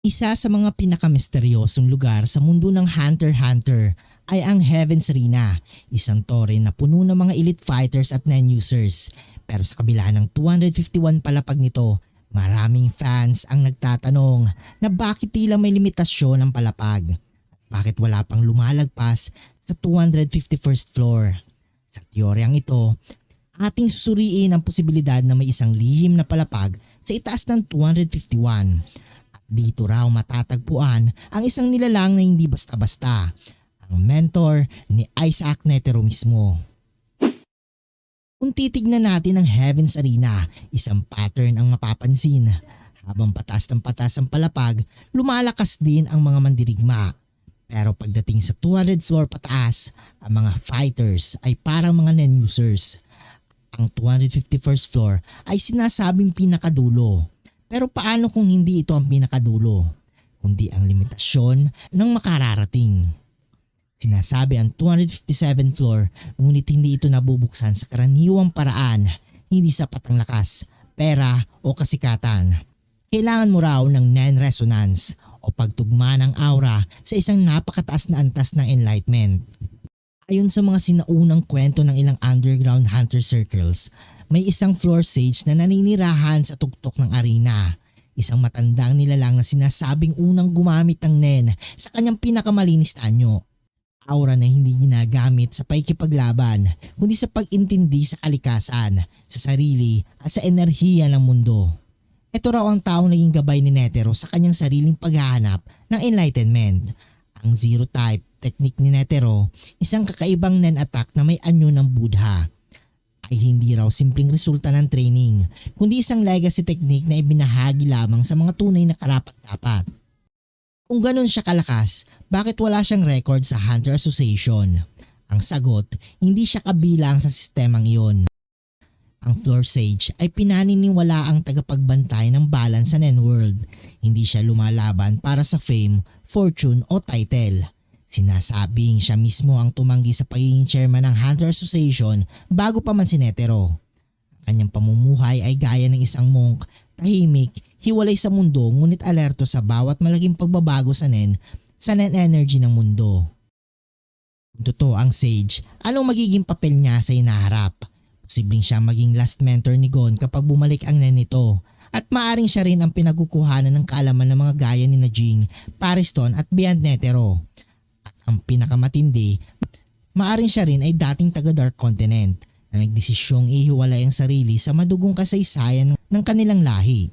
Isa sa mga pinakamisteryosong lugar sa mundo ng Hunter x Hunter ay ang Heaven's Arena, isang tore na puno ng mga elite fighters at non-users. Pero sa kabila ng 251 palapag nito, maraming fans ang nagtatanong na bakit tila may limitasyon ang palapag bakit wala pang lumalagpas sa 251st floor. Sa teoryang ito, ating susuriin ang posibilidad na may isang lihim na palapag sa itaas ng 251 dito raw matatagpuan ang isang nilalang na hindi basta-basta, ang mentor ni Isaac Netero mismo. Kung titignan natin ang Heaven's Arena, isang pattern ang mapapansin. Habang patas ng patas ang palapag, lumalakas din ang mga mandirigma. Pero pagdating sa 200 floor pataas, ang mga fighters ay parang mga non-users. Ang 251st floor ay sinasabing pinakadulo. Pero paano kung hindi ito ang pinakadulo? Kundi ang limitasyon ng makararating. Sinasabi ang 257 floor ngunit hindi ito nabubuksan sa karaniwang paraan, hindi sapat ang lakas, pera o kasikatan. Kailangan mo raw ng NEN resonance o pagtugma ng aura sa isang napakataas na antas ng enlightenment. Ayon sa mga sinaunang kwento ng ilang underground hunter circles, may isang floor sage na naninirahan sa tuktok ng arena. Isang matandang nilalang na sinasabing unang gumamit ng NEN sa kanyang pinakamalinis na anyo. Aura na hindi ginagamit sa paikipaglaban, kundi sa pag-intindi sa kalikasan, sa sarili at sa enerhiya ng mundo. Ito raw ang taong naging gabay ni Netero sa kanyang sariling paghahanap ng enlightenment. Ang zero type technique ni Netero, isang kakaibang nen attack na may anyo ng Buddha ay hindi raw simpleng resulta ng training, kundi isang legacy technique na ibinahagi lamang sa mga tunay na karapat-dapat. Kung ganun siya kalakas, bakit wala siyang record sa Hunter Association? Ang sagot, hindi siya kabilang sa sistemang iyon. Ang Floor Sage ay pinaniniwala ang tagapagbantay ng balance sa Nen World. Hindi siya lumalaban para sa fame, fortune o title. Sinasabing siya mismo ang tumanggi sa pagiging chairman ng Hunter Association bago pa man si Netero. Ang kanyang pamumuhay ay gaya ng isang monk, tahimik, hiwalay sa mundo ngunit alerto sa bawat malaking pagbabago sa Nen sa Nen energy ng mundo. Kung totoo ang Sage, anong magiging papel niya sa inaharap? Posibleng siya maging last mentor ni Gon kapag bumalik ang Nen nito at maaring siya rin ang pinagkukuhanan ng kaalaman ng mga gaya ni Najing, Pariston at Beyond Netero. At ang pinakamatindi, maaring siya rin ay dating taga Dark Continent na nagdesisyong ihiwalay ang sarili sa madugong kasaysayan ng kanilang lahi.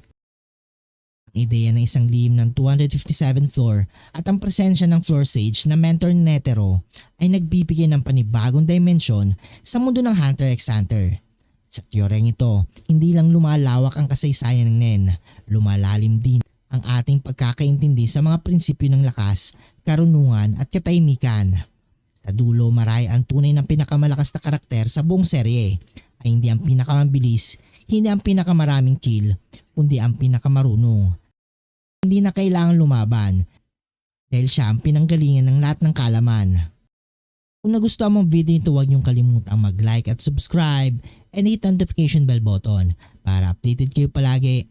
Ang ideya ng isang lihim ng 257 floor at ang presensya ng floor sage na mentor ni Netero ay nagbibigay ng panibagong dimensyon sa mundo ng Hunter x Hunter. Sa teoryang ito, hindi lang lumalawak ang kasaysayan ng Nen, lumalalim din ang ating pagkakaintindi sa mga prinsipyo ng lakas, karunungan at katahimikan. Sa dulo maray ang tunay ng pinakamalakas na karakter sa buong serye ay hindi ang pinakamabilis, hindi ang pinakamaraming kill, kundi ang pinakamarunong. Hindi na kailangan lumaban dahil siya ang pinanggalingan ng lahat ng kalaman. Kung nagustuhan mong video ito huwag niyong kalimutang mag-like at subscribe and hit notification bell button para updated kayo palagi